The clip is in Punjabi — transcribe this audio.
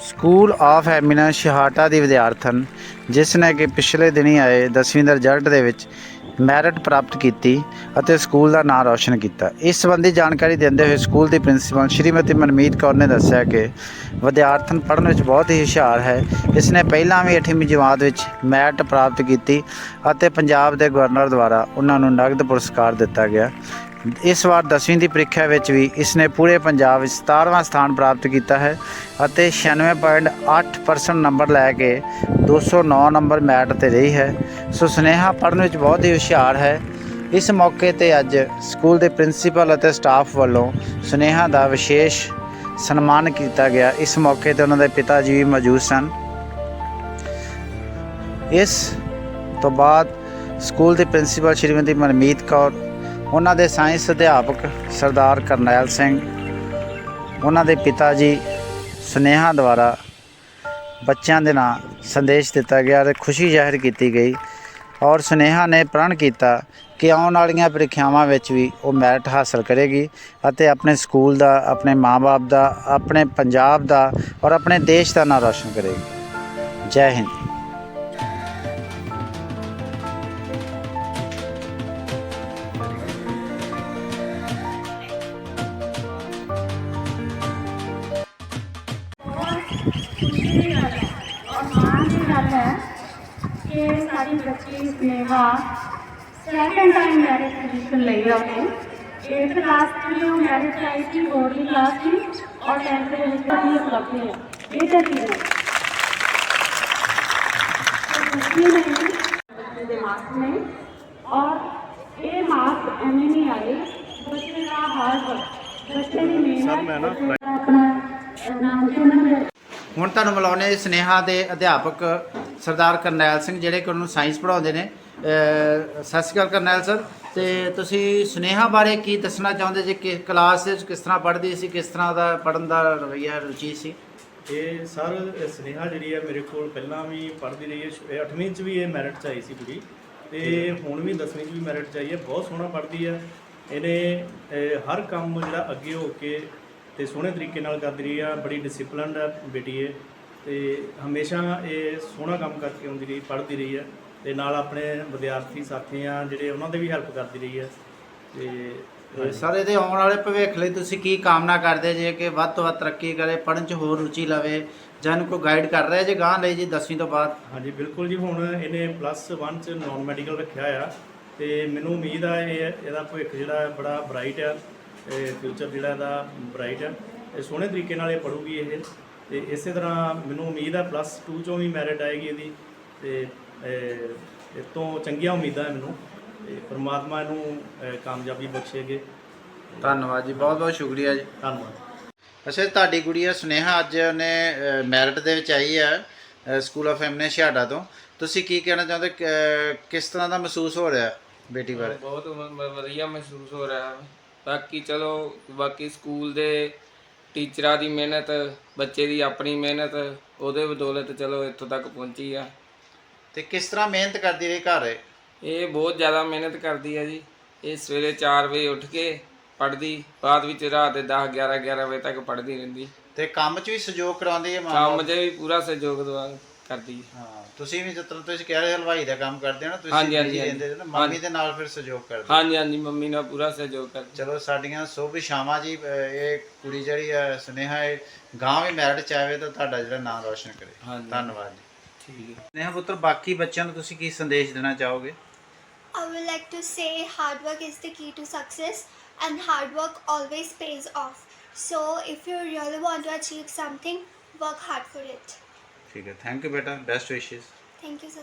ਸਕੂਲ ਆਫ ਐਮੀਨੈਂਸ ਸ਼ਹਾਟਾ ਦੀ ਵਿਦਿਆਰਥਣ, ਜਿਸ ਨੇ ਕਿ ਪਿਛਲੇ ਦਿਨੀ ਆਏ 10ਵੀਂ ਦੇ ਰਿਜ਼ਲਟ ਦੇ ਵਿੱਚ ਮੈਰਿਟ ਪ੍ਰਾਪਤ ਕੀਤੀ ਅਤੇ ਸਕੂਲ ਦਾ ਨਾਮ ਰੌਸ਼ਨ ਕੀਤਾ। ਇਸ ਸੰਬੰਧੀ ਜਾਣਕਾਰੀ ਦਿੰਦੇ ਹੋਏ ਸਕੂਲ ਦੀ ਪ੍ਰਿੰਸੀਪਲ ਸ਼੍ਰੀਮਤੀ ਮਨਮੀਤ ਕੌਰ ਨੇ ਦੱਸਿਆ ਕਿ ਵਿਦਿਆਰਥਣ ਪੜ੍ਹਨ ਵਿੱਚ ਬਹੁਤ ਹੀ ਹੁਸ਼ਿਆਰ ਹੈ। ਇਸ ਨੇ ਪਹਿਲਾਂ ਵੀ 8ਵੀਂ ਜਮਾਤ ਵਿੱਚ ਮੈਰਿਟ ਪ੍ਰਾਪਤ ਕੀਤੀ ਅਤੇ ਪੰਜਾਬ ਦੇ ਗਵਰਨਰ ਦੁਆਰਾ ਉਹਨਾਂ ਨੂੰ ਨਗਦ ਪੁਰਸਕਾਰ ਦਿੱਤਾ ਗਿਆ। ਇਸ ਵਾਰ 10ਵੀਂ ਦੀ ਪ੍ਰੀਖਿਆ ਵਿੱਚ ਵੀ ਇਸ ਨੇ ਪੂਰੇ ਪੰਜਾਬ ਵਿੱਚ 17ਵਾਂ ਸਥਾਨ ਪ੍ਰਾਪਤ ਕੀਤਾ ਹੈ ਅਤੇ 96.8% ਨੰਬਰ ਲੈ ਕੇ 209 ਨੰਬਰ ਮੈਟ ਤੇ ਰਹੀ ਹੈ। ਸੋ ਸੁਨੇਹਾ ਪੜ੍ਹਨ ਵਿੱਚ ਬਹੁਤ ਹੀ ਹੁਸ਼ਿਆਰ ਹੈ। ਇਸ ਮੌਕੇ ਤੇ ਅੱਜ ਸਕੂਲ ਦੇ ਪ੍ਰਿੰਸੀਪਲ ਅਤੇ ਸਟਾਫ ਵੱਲੋਂ ਸੁਨੇਹਾ ਦਾ ਵਿਸ਼ੇਸ਼ ਸਨਮਾਨ ਕੀਤਾ ਗਿਆ। ਇਸ ਮੌਕੇ ਤੇ ਉਹਨਾਂ ਦੇ ਪਿਤਾ ਜੀ ਵੀ ਮੌਜੂਦ ਸਨ। ਇਸ ਤੋਂ ਬਾਅਦ ਸਕੂਲ ਦੇ ਪ੍ਰਿੰਸੀਪਲ ਸ਼੍ਰੀਮਤੀ ਮਨਮੀਤ ਕੌਰ ਉਹਨਾਂ ਦੇ ਸਾਇੰਸ ਅਧਿਆਪਕ ਸਰਦਾਰ ਕਰਨੈਲ ਸਿੰਘ, ਉਹਨਾਂ ਦੇ ਪਿਤਾ ਜੀ ਸੁਨੇਹਾ ਦੁਆਰਾ ਬੱਚਿਆਂ ਦੇ ਨਾਂ ਸੰਦੇਸ਼ ਦਿੱਤਾ ਗਿਆ ਅਤੇ ਖੁਸ਼ੀ ਜ਼ਾਹਿਰ ਕੀਤੀ ਗਈ ਔਰ ਸੁਨੇਹਾ ਨੇ ਪ੍ਰਣ ਕੀਤਾ ਕਿ ਆਉਣ ਵਾਲੀਆਂ ਪ੍ਰੀਖਿਆਵਾਂ ਵਿੱਚ ਵੀ ਉਹ ਮੈਰਿਟ ਹਾਸਲ ਕਰੇਗੀ ਅਤੇ ਆਪਣੇ ਸਕੂਲ ਦਾ, ਆਪਣੇ ਮਾਪੇ ਦਾ, ਆਪਣੇ ਪੰਜਾਬ ਦਾ ਔਰ ਆਪਣੇ ਦੇਸ਼ ਦਾ ਨਾਂ ਰੌਸ਼ਨ ਕਰੇਗੀ। ਜੈ ਹਿੰਦ। ਕਿ ਸਾਡੀ ਬੱਚੀ ਸਨੇਹਾ ਸੈਕੰਡ ਟਾਈਮ ਪੋਜੀਸ਼ਨ ਲਈ ਆ ਉਹਨੇ 8th ਕਲਾਸ ਚ ਵੀ ਉਹ ਮੈਰਿਟ ਆਈ ਸੀ ਬੋਰਡ ਦੀ ਕਲਾਸ ਸੀ ਔਰ 10th ਦੇ ਵਿੱਚ ਵੀ ਉਪਲਬਧੀ ਹੈ। ਇਹ ਤਾਂ ਕੀ ਹੈ। ਖੁਸ਼ੀ ਨਹੀਂ ਬੱਚੇ ਦੇ ਮਾਰਕਸ ਨੇ ਔਰ ਇਹ ਮਾਰਕਸ ਐਵੇਂ ਨਹੀਂ ਆਏ ਬੱਚੇ ਦਾ ਹਾਰਡ ਵਰਕ ਬੱਚੇ ਦੀ ਮਿਹਨਤ ਬੱਚੇ ਦਾ ਆਪਣਾ ਅਹ, ਨਾਮ ਚੁਣਨ ਦੇ ਹੁਣ ਤੁਹਾਨੂੰ ਮਿਲਾਉਣੇ ਸਨੇਹਾ ਦੇ ਅਧਿਆਪਕ ਸਰਦਾਰ ਕਰਨੈਲ ਸਿੰਘ ਜਿਹੜੇ ਕਿ ਉਹਨੂੰ ਸਾਇੰਸ ਪੜ੍ਹਾਉਂਦੇ ਨੇ ਸਤਿ ਸ਼੍ਰੀ ਅਕਾਲ ਕਰਨੈਲ ਸਰ। ਤੇ ਤੁਸੀਂ ਸੁਨੇਹਾ ਬਾਰੇ ਕੀ ਦੱਸਣਾ ਚਾਹੁੰਦੇ ਜੇ ਕਿ ਕਲਾਸ ਦੇ ਵਿੱਚ ਕਿਸ ਤਰ੍ਹਾਂ ਪੜ੍ਹਦੀ ਸੀ, ਕਿਸ ਤਰ੍ਹਾਂ ਦਾ ਪੜ੍ਹਨ ਦਾ ਰਵੱਈਆ, ਰੁਚੀ ਸੀ? ਇਹ ਸਰ ਸੁਨੇਹਾ ਜਿਹੜੀ ਹੈ ਮੇਰੇ ਕੋਲ ਪਹਿਲਾਂ ਵੀ ਪੜ੍ਹਦੀ ਰਹੀ ਹੈ, ਇਹ 8ਵੀਂ ਚ ਵੀ ਇਹ ਮੈਰਿਟ ਚ ਆਈ ਸੀ ਕੁੜੀ। ਤੇ ਹੁਣ ਵੀ 10ਵੀਂ ਚ ਵੀ ਮੈਰਿਟ ਚ ਆਈ ਹੈ, ਬਹੁਤ ਸੋਹਣਾ ਪੜ੍ਹਦੀ ਹੈ ਇਹਨੇ ਹਰ ਕੰਮ ਜਿਹੜਾ ਅੱਗੇ ਹੋ ਕੇ ਤੇ ਸੋਹਣੇ ਤਰੀਕੇ ਨਾਲ ਕਰਦੀ ਰਹੀ ਆ, ਬੜੀ ਡਿਸਪਲਿਨਡ ਹੈ ਬੇਟੀ ਇਹ। ਤੇ ਹਮੇਸ਼ਾ ਇਹ ਸੋਹਣਾ ਕੰਮ ਕਰਕੇ ਆਉਂਦੀ ਰਹੀ ਪੜ੍ਹਦੀ ਰਹੀ ਹੈ ਤੇ ਨਾਲ ਆਪਣੇ ਵਿਦਿਆਰਥੀ ਸਾਥੀ ਆ ਜਿਹੜੇ ਉਹਨਾਂ ਦੇ ਵੀ ਹੈਲਪ ਕਰਦੀ ਰਹੀ ਹੈ ਤੇ ਸਰ ਇਹਦੇ ਆਉਣ ਵਾਲੇ ਭਵਿੱਖ ਲਈ ਤੁਸੀਂ ਕੀ ਕਾਮਨਾ ਕਰਦੇ ਜੇ ਕਿ ਵੱਧ ਤੋਂ ਵੱਧ ਤਰੱਕੀ ਕਰੇ ਪੜ੍ਹਨ 'ਚ ਹੋਰ ਰੁਚੀ ਲਵੇ ਜਾਂ ਇਹਨੂੰ ਕੋਈ ਗਾਈਡ ਕਰ ਰਿਹਾ ਜੇ ਗਾਂ ਲਈ ਜੀ 10ਵੀਂ ਤੋਂ ਬਾਅਦ? ਹਾਂਜੀ ਬਿਲਕੁਲ ਜੀ ਹੁਣ ਇਹਨੇ ਪਲੱਸ 1 ਚ ਨਾਨ ਮੈਡੀਕਲ ਰੱਖਿਆ ਆ ਤੇ ਮੈਨੂੰ ਉਮੀਦ ਆ ਇਹ ਇਹਦਾ ਭਵਿੱਖ ਜਿਹੜਾ ਬੜਾ ਬ੍ਰਾਈਟ ਆ ਤੇ ਫਿਊਚਰ ਜਿਹੜਾ ਇਹਦਾ ਬ੍ਰਾਈਟ ਆ। ਤੇ ਸੋਹਣੇ ਤਰੀਕੇ ਨਾਲ ਇਹ ਪੜੂਗੀ ਇਹ। ਤੇ ਇਸੇ ਤਰ੍ਹਾਂ ਮੈਨੂੰ ਉਮੀਦ ਆ ਪਲੱਸ 2 ਚੋਂ ਵੀ ਮੈਰਿਟ ਆਏਗੀ ਇਹਦੀ ਤੇ ਇਹ ਤੋਂ ਚੰਗੀਆਂ ਉਮੀਦਾਂ ਹੈ ਮੈਨੂੰ ਤੇ ਪ੍ਰਮਾਤਮਾ ਇਹਨੂੰ ਅਹ, ਕਾਮਯਾਬੀ ਬਖਸ਼ੇਗੇ ਧੰਨਵਾਦ ਜੀ ਬਹੁਤ ਬਹੁਤ ਸ਼ੁਕਰੀਆ ਜੀ। ਧੰਨਵਾਦ। ਅੱਛਾ ਤੁਹਾਡੀ ਗੁੜੀਆ ਸੁਨੇਹਾ ਅੱਜ ਉਹਨੇ ਮੈਰਿਟ ਦੇ ਵਿੱਚ ਆਈ ਹੈ ਸਕੂਲ ਆਫ ਐਮਨੇ ਛਾੜਾ ਤੋਂ। ਤੁਸੀਂ ਕੀ ਕਹਿਣਾ ਚਾਹੁੰਦੇ ਕਿ- ਕਿਸ ਤਰ੍ਹਾਂ ਦਾ ਮਹਿਸੂਸ ਹੋ ਰਿਹਾ ਬੇਟੀ ਬਾਰੇ? ਬਹੁਤ ਵਧੀਆ ਮਹਿਸੂਸ ਹੋ ਰਿਹਾ। ਹੈ ਬਾਕੀ ਚਲੋ ਬਾਕੀ ਸਕੂਲ ਦੇ ਟੀਚਰਾਂ ਦੀ ਮਿਹਨਤ ਬੱਚੇ ਦੀ ਆਪਣੀ ਮਿਹਨਤ ਉਹਦੇ ਬਦੌਲਤ ਚਲੋ ਇੱਥੋਂ ਤੱਕ ਪਹੁੰਚੀ ਆ। ਤੇ ਕਿਸ ਤਰ੍ਹਾਂ ਮਿਹਨਤ ਕਰਦੀ ਰਹੀ ਘਰ? ਇਹ ਬਹੁਤ ਜ਼ਿਆਦਾ ਮਿਹਨਤ ਕਰਦੀ ਹੈ ਜੀ। ਇਹ ਸਵੇਰੇ 4 ਵਜੇ ਉੱਠ ਕੇ ਪੜ੍ਹਦੀ ਬਾਅਦ ਵਿੱਚ ਰਾਤ ਦੇ 10 11 11 ਵਜੇ ਤੱਕ ਪੜ੍ਹਦੀ ਰਹਿੰਦੀ। ਤੇ ਕੰਮ 'ਚ ਵੀ ਸਹਿਯੋਗ ਕਰਾਉਂਦੀ ਹੈ ਮਾਂ ਕੰਮ 'ਚ ਵੀ ਪੂਰਾ ਸਹਿਯੋਗ ਦਵਾ ਕਰਦੀ ਹੈ ਹਾਂ ਤੁਸੀਂ ਵੀ ਜਿੱਦਾਂ ਤੁਸੀਂ ਕਹਿ ਰਹੇ ਹਲਵਾਈ ਦਾ ਕੰਮ ਕਰਦੇ ਹੋ ਨਾ ਤੁਸੀਂ ਹਾਂਜੀ, ਹਾਂਜੀ, busy ਹਾਂਜੀ। ਰਹਿੰਦੇ ਹੋ ਨਾ ਮੰਮੀ ਦੇ ਨਾਲ ਫਿਰ ਸਹਿਯੋਗ ਕਰਦੇ ਹੋ। ਹਾਂਜੀ ਹਾਂਜੀ ਮੰਮੀ ਨਾਲ ਪੂਰਾ ਸਹਿਯੋਗ ਕਰਦੀ ਚਲੋ ਸਾਡੀਆਂ ਸੁਭ ਸ਼ਾਮਾਂ ਜੀ ਅਹ ਇਹ ਕੁੜੀ ਜਿਹੜੀ ਹੈ ਸੁਨੇਹਾ ਇਹ ਗਾਂ ਵੀ ਮੈਰਿਟ ਚ ਆਵੇ ਤਾਂ ਤੁਹਾਡਾ ਜਿਹੜਾ ਨਾਮ ਰੋਸ਼ਨ ਕਰੇ ਹਾਂਜੀ। ਧੰਨਵਾਦ ਜੀ ਠੀਕ ਹੈ ਸੁਨੇਹਾ ਪੁੱਤਰ ਬਾਕੀ ਬੱਚਿਆਂ ਨੂੰ ਤੁਸੀਂ ਕੀ ਸੰਦੇਸ਼ ਦੇਣਾ ਚਾਹੋਗੇ I would like to say hard work is the key to success and hard work always pays off. So if you really want to achieve something, work hard for it. ਠੀਕ ਹੈ। ਥੈਂਕ ਯੂ ਬੇਟਾ। ਬੈਸਟ ਵਿਸ਼ੇਸ Thank you, sir.